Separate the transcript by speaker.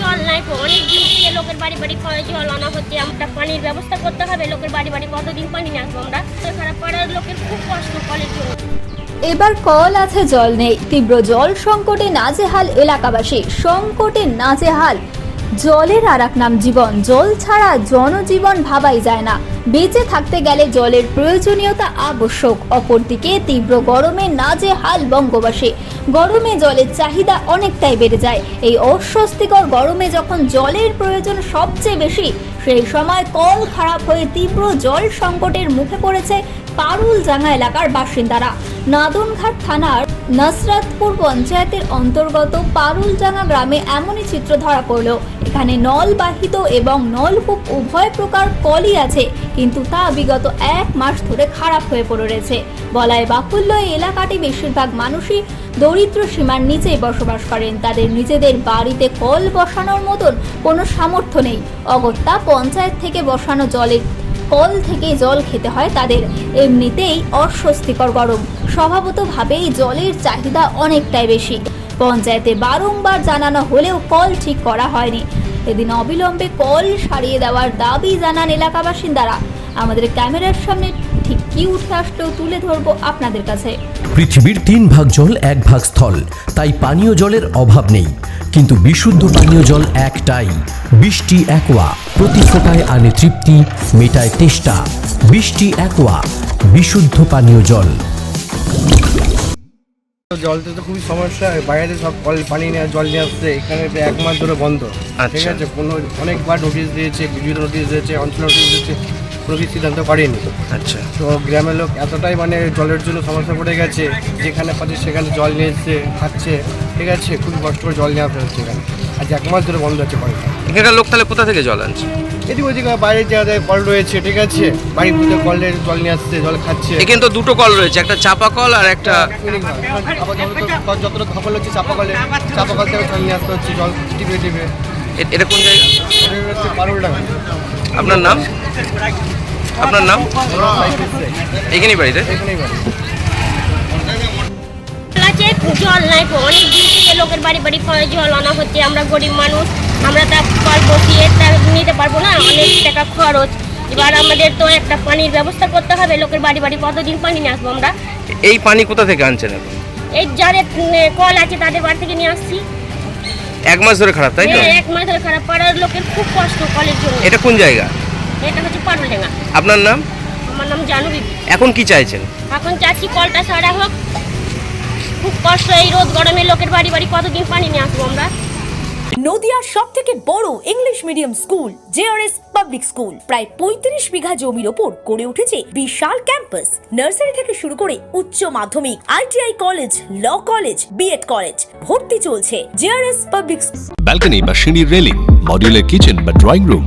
Speaker 1: জল নাই, অনেক দিন থেকে লোকের বাড়ি বাড়ি কলে জল আনা হচ্ছে আমরা পানির ব্যবস্থা করতে হবে, লোকের বাড়ি বাড়ি কতদিন পানি আসব আমরা? খারাপ পাড়ার লোকের খুব কষ্ট কলের জন্য।
Speaker 2: এবার কল আছে জল নেই, তীব্র জল সংকটে নাজেহাল এলাকাবাসী, সংকটে নাজেহাল। জলের আর এক নাম জীবন। জল ছাড়া জনজীবন ভাবাই যায় না। বেঁচে থাকতে গেলে জলের প্রয়োজনীয়তা আবশ্যক। অপরদিকে তীব্র গরমে না নাজেহাল বঙ্গবাসী। গরমে জলের চাহিদা অনেকটাই বেড়ে যায়। এই অস্বস্তিকর গরমে যখন জলের প্রয়োজন সবচেয়ে বেশি সেই সময় কল খারাপ হয়ে তীব্র জল সংকটের মুখে পড়েছে পারুলজাঙ্গা এলাকার বাসিন্দারা। নাদনঘাট থানার নসরাতপুর পঞ্চায়েতের অন্তর্গত পারুলজাঙ্গা গ্রামে এমনই চিত্র ধরা পড়ল। এখানে নলবাহিত এবং নলকূপ উভয় প্রকার কলই আছে, কিন্তু তা বিগত এক মাস ধরে খারাপ হয়ে পড়ে রয়েছে। বলায় বাহুল্য এই এলাকাটি বেশিরভাগ মানুষই দরিদ্র সীমার নিচেই বসবাস করেন। তাদের নিজেদের বাড়িতে কল বসানোর মতন কোনো সামর্থ্য নেই। অগত্যা পঞ্চায়েত থেকে বসানো জলের কল থেকে জল খেতে হয় তাদের এমনিতেই অস্বস্তিকর গরম। স্বভাবতভাবেই জলের চাহিদা অনেকটাই বেশি। পঞ্চায়েতে বারংবার জানানো হলেও কল ঠিক করা হয়নি। এদিন অবিলম্বে কল সারিয়ে দেওয়ার দাবি জানান এলাকা বাসিন্দারা আমাদের ক্যামেরার সামনে ঠিক কি উঠে আসলেও তুলে ধরবো আপনাদের কাছে।
Speaker 3: পৃথিবীর তিন ভাগ জল এক ভাগ স্থল তাই পানীয় জলের অভাব নেই। কিন্তু বিশুদ্ধ পানীয় জল একটাই বৃষ্টি একোয়া প্রতি ফোটায় আনে তৃপ্তি মেটায় তেষ্টা। বৃষ্টি একোয়া বিশুদ্ধ পানীয় জল।
Speaker 4: জলতে তো খুবই সমস্যা বাইরে সব কল পানি নিয়ে জল নিয়ে আসছে এখানে তো এক মাস ধরে বন্ধ। ঠিক
Speaker 5: আচ্ছা।
Speaker 4: আছে কোনো অনেকবার নোটিশ দিয়েছে ভিডিও নোটিশ দিয়েছে অঞ্চল নোটিশ দিয়েছে। কিছু সিদ্ধান্ত পারেনি
Speaker 5: আচ্ছা।
Speaker 4: তো গ্রামের লোক এতটাই মানে জলের জন্য সমস্যা পড়ে গেছে যেখানে পাচ্ছে সেখানে জল নিয়ে এসছে খাচ্ছে ঠিক আছে? খুবই কষ্ট করে জল নিয়ে আসতে হচ্ছে এখানে। আজ এক মাস ধরে বন্ধ আছে কলটা।
Speaker 5: এখানকার লোক তাহলে কোথা থেকে জল আনছে?
Speaker 4: এদিকে ওদিকে বাইরে জায়গায় কল রয়েছে ঠিক আছে? বাড়ির ভিতরে কলে জল নিয়ে আসছে জল খাচ্ছে।
Speaker 5: এখানে তো দুটো কল রয়েছে একটা চাপা কল আর একটা
Speaker 4: আবার যতটা যতটা খবর হচ্ছে চাপা কলে চাপা কল থেকে জল নিয়ে আসতে হচ্ছে জল টিপে টিপে।
Speaker 5: এটা কোন জায়গা? আপনার নাম? আপনার নাম? এখানেই বাড়িতে
Speaker 1: জল নাই অনেক দিন থেকে লোকের বাড়ি জল আনা হচ্ছে আমরা গরিব মানুষ আমরা তা কল বসিয়ে তা নিতে পারব না অনেক টাকা খরচ। এবার আমাদের তো একটা পানির ব্যবস্থা করতে হবে লোকের বাড়ি বাড়ি কতদিন পানি নিয়ে আসব আমরা?
Speaker 5: এই পানি কোথা থেকে আনছেন এখন?
Speaker 1: এই যাদের কল আছে তাদের বাড়ি থেকে নিয়ে আসছি।
Speaker 5: এক মাস ধরে খারাপ তাই তো?
Speaker 1: হ্যাঁ, এক মাস ধরে খারাপ পাড়ার লোকের খুব কষ্ট কলের জন্য।
Speaker 5: এটা কোন জায়গা?
Speaker 1: এটা হচ্ছে পারুলেঙ্গা।
Speaker 5: আপনার নাম?
Speaker 1: আমার নাম জানু বিবি
Speaker 5: এখন কি চাইছেন?
Speaker 1: এখন চাচ্ছি কলটা সারা হোক। খুব কষ্ট এই রোদ গরমে লোকের বাড়ি বাড়ি কতদিন পানি নিয়ে আসব আমরা?
Speaker 6: নদিয়ার সব থেকে বড় English medium school JRS public school প্রায় পঁয়ত্রিশ বিঘা জমির ওপর গড়ে উঠেছে বিশাল ক্যাম্পাস নার্সারি থেকে শুরু করে উচ্চ মাধ্যমিক ITI college law college BEd college ভর্তি চলছে। জেআরএস পাবলিক
Speaker 7: ব্যালকনি বা সিঁড়ির রেলিং মডিউলার কিচেন বা ড্রয়িং রুম